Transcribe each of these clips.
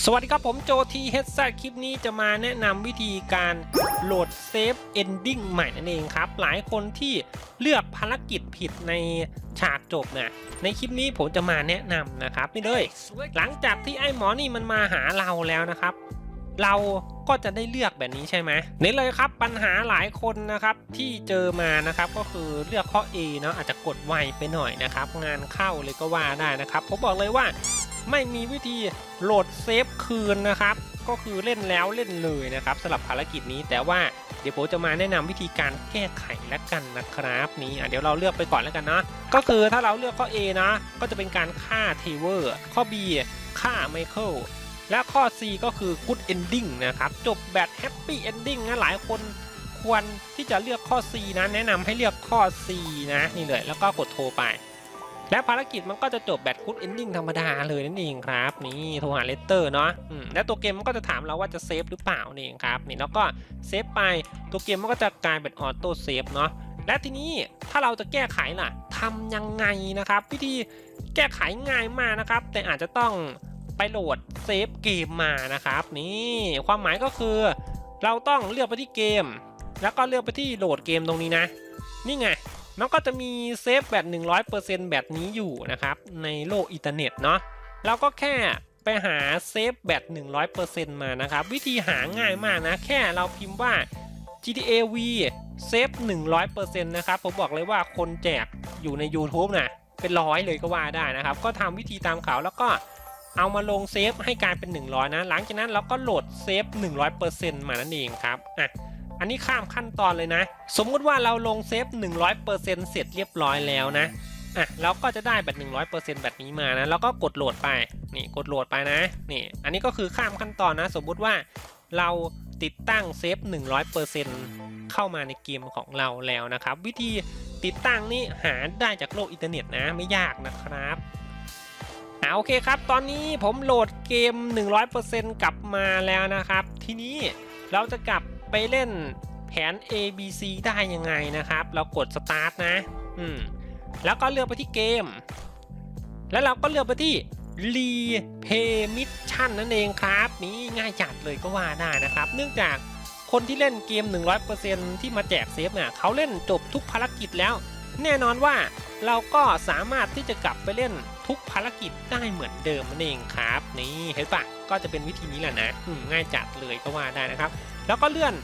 สวัสดีครับผมโจทีเฮดซคลิปนี้จะมาแนะนำวิธีการโหลดเซฟเอนดิ้งใหม่นั่นเองครับ หลายคนที่เลือกภารกิจผิดในฉากจบนะในคลิปนี้ผมจะมาแนะนำนะครับนี่เลย หลังจากที่ไอ้หมอนี่มันมาหาเราแล้วนะครับ เราก็จะได้เลือกแบบนี้ใช่ไหมนี่เลยครับปัญหาหลายคนนะครับที่เจอมานะครับก็คือเลือกข้อ A เนาะอาจจะกดไวไปหน่อยนะครับ งานเข้าเลยก็ว่าได้นะครับผมบอกเลยว่า ไม่มีวิธีโหลดเซฟคืนนะครับ ก็คือเล่นแล้วเล่นเลยนะครับสำหรับภารกิจนี้แต่ว่าเดี๋ยวผมจะมาแนะนำวิธีการแก้ไขแล้วกันนะครับนี่เดี๋ยวเราเลือกไปก่อนแล้วกันเนาะก็คือถ้าเราเลือกข้อ A นะ ก็จะเป็นการฆ่าเทเวอร์ ข้อ B ฆ่าไมเคิลและข้อ C ก็คือ good ending นะครับ จบแบบ happy ending นะหลายคนควรที่จะเลือกข้อ C นะ แนะนำให้เลือกข้อ C นะ นี่เลย แล้วก็กดโทรไป และภารกิจมันก็จะจบแบบคุ o เอนดิ้งธรรมดาเลยนั่นเองครับนี่โทรหาเลตเตอร์เนาะและตัวเกมมันก็จะถามเราว่าจะเซฟหรือเปล่านี่ครับนี่แล้วก็เซฟไปตัวเกมมันก็จะกลายเป็นออโต้เซฟเนาะและทีนี้ถ้าเราจะแก้ไขล่ะทำยังไงนะครับวิธีแก้ไขง่ายมากนะครับ แต่อาจจะต้องไปโหลดเซฟเกมมานะครับนี่ความหมายก็คือ เราต้องเลือกไปที่เกม แล้วก็เลือกไปที่โหลดเกมตรงนี้นะ นี่ไง มันก็จะมีเซฟแบบ100%แบบนี้อยู่นะครับ ในโลกอินเทอร์เน็ตเนาะเราก็แค่ไปหาเซฟแบบ100%มานะครับ วิธีหาง่ายมากนะ แค่เราพิมพ์ว่า GTA V เซฟ100%นะครับ ผมบอกเลยว่าคนแจกอยู่ใน YouTube นะเป็นร้อยเลยก็ว่าได้นะครับ ก็ทำวิธีตามเขาแล้วก็เอามาลงเซฟให้กลายเป็น 100 นะ หลังจากนั้นเราก็โหลดเซฟ 100%มานั่นเองครับอะ อันนี้ข้ามขั้นตอนเลยนะ สมมุติว่าเราลงเซฟ 100%เสร็จเรียบร้อยแล้วนะอะเราก็จะได้แบบ100%แบบนี้มานะแล้วก็กดโหลดไปนี่กดโหลดไปนะนี่อันนี้ก็คือข้ามขั้นตอนนะ สมมุติว่าเราติดตั้งเซฟ 100%เข้ามาในเกมของเราแล้วนะครับ วิธีติดตั้งนี่หาได้จากโลกอินเทอร์เน็ตนะไม่ยากนะครับอ่าโอเคครับ ตอนนี้ผมโหลดเกม 100%กลับมาแล้วนะครับ ทีนี้เราจะกลับ ไปเล่นแผน A B C ได้ยังไงนะครับ เรากด Start นะ อืม แล้วก็เลือกไปที่เกม แล้วเราก็เลือกไปที่ Replay Mission นั่นเองครับ นี่ง่ายจัดเลยก็ว่าได้นะครับ เนื่องจากคนที่เล่นเกม 100%ที่มาแจกเซฟเนี่ยเขาเล่นจบทุกภารกิจแล้ว แน่นอนว่าเราก็สามารถที่จะกลับไปเล่น ทุกภารกิจได้เหมือนเดิมนั่นเองครับ นี่เห็นปะก็จะเป็นวิธีนี้แหละนะง่ายจัดเลยก็ว่าได้นะครับ แล้วก็เลื่อน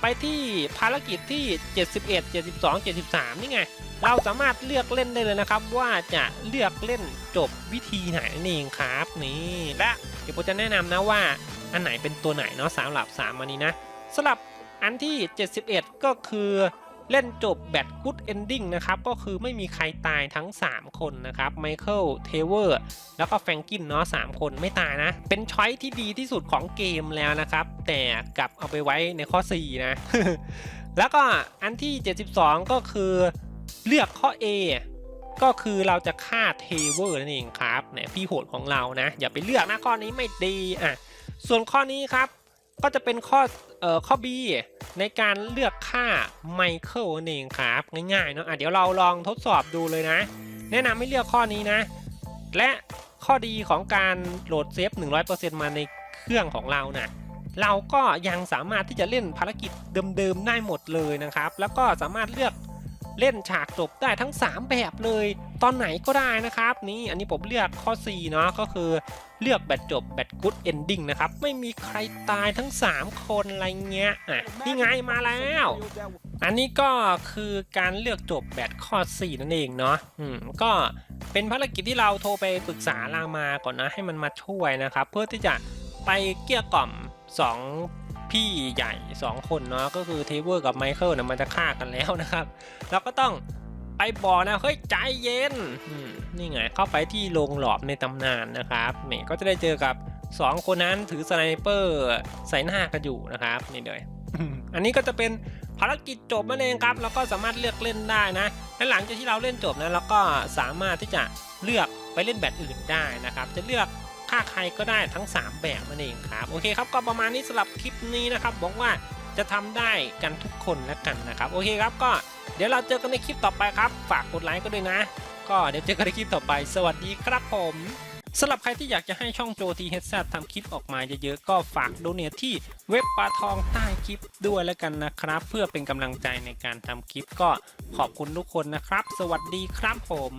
ไปที่ภารกิจที่ 71 72 73 นี่ไง เราสามารถเลือกเล่นได้เลยนะครับ ว่าจะเลือกเล่นจบวิธีไหนนั่นเองครับนี่และเดี๋ยวผมจะแนะนำนะว่าอันไหนเป็นตัวไหนเนาะสำหรับ3อันนี้นะสำหรับอันที่ 71 ก็คือ เล่นจบแบทกูดเอนดิ้งนะครับก็คือไม่มีใครตายทั้ง 3 คนนะครับไมเคิลเทเวอร์แล้วก็แฟรงกินเนาะสามคนไม่ตายนะ เป็นช้อยที่ดีที่สุดของเกมแล้วนะครับ แต่กลับเอาไปไว้ในข้อ 4 นะ แล้วก็อันที่ 72 ก็คือเลือกข้อ A ก็คือเราจะฆ่าเทเวอร์นั่นเองครับเนี่ยพี่โหดของเรานะ อย่าไปเลือกนะข้อนี้ไม่ดีอะส่วนข้อนี้ครับ ก็จะเป็นข้อเอ่อข้อ B ในการเลือกค่าไมเคิลนั่นเองครับง่ายๆเนาะอะเดี๋ยวเราลองทดสอบดูเลยนะ แนะนำให้เลือกข้อนี้นะ และข้อดีของการโหลดเซฟ 100%มาในเครื่องของเรานะ่ะเราก็ยังสามารถที่จะเล่นภารกิจเดิมๆได้หมดเลยนะครับ แล้วก็สามารถเลือก เล่นฉากจบได้ทั้ง 3 แบบเลย ตอนไหนก็ได้นะครับ นี่อันนี้ผมเลือกข้อ 4 เนาะก็คือเลือกแบตจบแบตกู๊ดเอนดิ้งนะครับ ไม่มีใครตายทั้ง 3 คนอะไรเงี้ยอะนี่ไงมาแล้ว อันนี้ก็คือการเลือกจบแบตข้อ 4 นั่นเองเนาะอืมก็เป็นภารกิจที่เราโทรไปปรึกษารามาก่อนนะให้มันมาช่วยนะครับ เพื่อที่จะไปเกลี้ยกล่อม 2 พี่ใหญ่ 2 คนเนาะก็คือเทเวอร์กับไมเคิลนะมันจะฆ่ากันแล้วนะครับ เราก็ต้องไปบอกนะเฮ้ยใจเย็นนี่ไงเข้าไปที่โรงหลอมในตำนานนะครับนี่ก็จะได้เจอกับ 2 คนนั้นถือสไนเปอร์ใส่หน้ากันอยู่นะครับนี่เลยอันนี้ก็จะเป็นภารกิจจบนั่นเองครับแล้วก็สามารถเลือกเล่นได้นะและหลังจากที่เราเล่นจบนะเราก็สามารถที่จะเลือกไปเล่นแบบอื่นได้นะครับ จะเลือกาใครก็ได้ทั้ง 3 แบบนั่นเองครับ โอเคครับก็ประมาณนี้สำหรับคลิปนี้นะครับบอกว่าจะทำได้กันทุกคนแล้วกันนะครับ โอเคครับก็เดี๋ยวเราเจอกันในคลิปต่อไปครับ ฝากกดไลค์ก็ด้วยนะ ก็เดี๋ยวเจอกันในคลิปต่อไป สวัสดีครับผมสำหรับใครที่อยากจะให้ช่องโจทีเฮดทำคลิปออกมาเยอะๆ ก็ฝากโดเนทที่เว็บปลาทองใต้คลิปด้วยแล้วกันนะครับ เพื่อเป็นกำลังใจในการทำคลิปก็ขอบคุณทุกคนนะครับ สวัสดีครับผม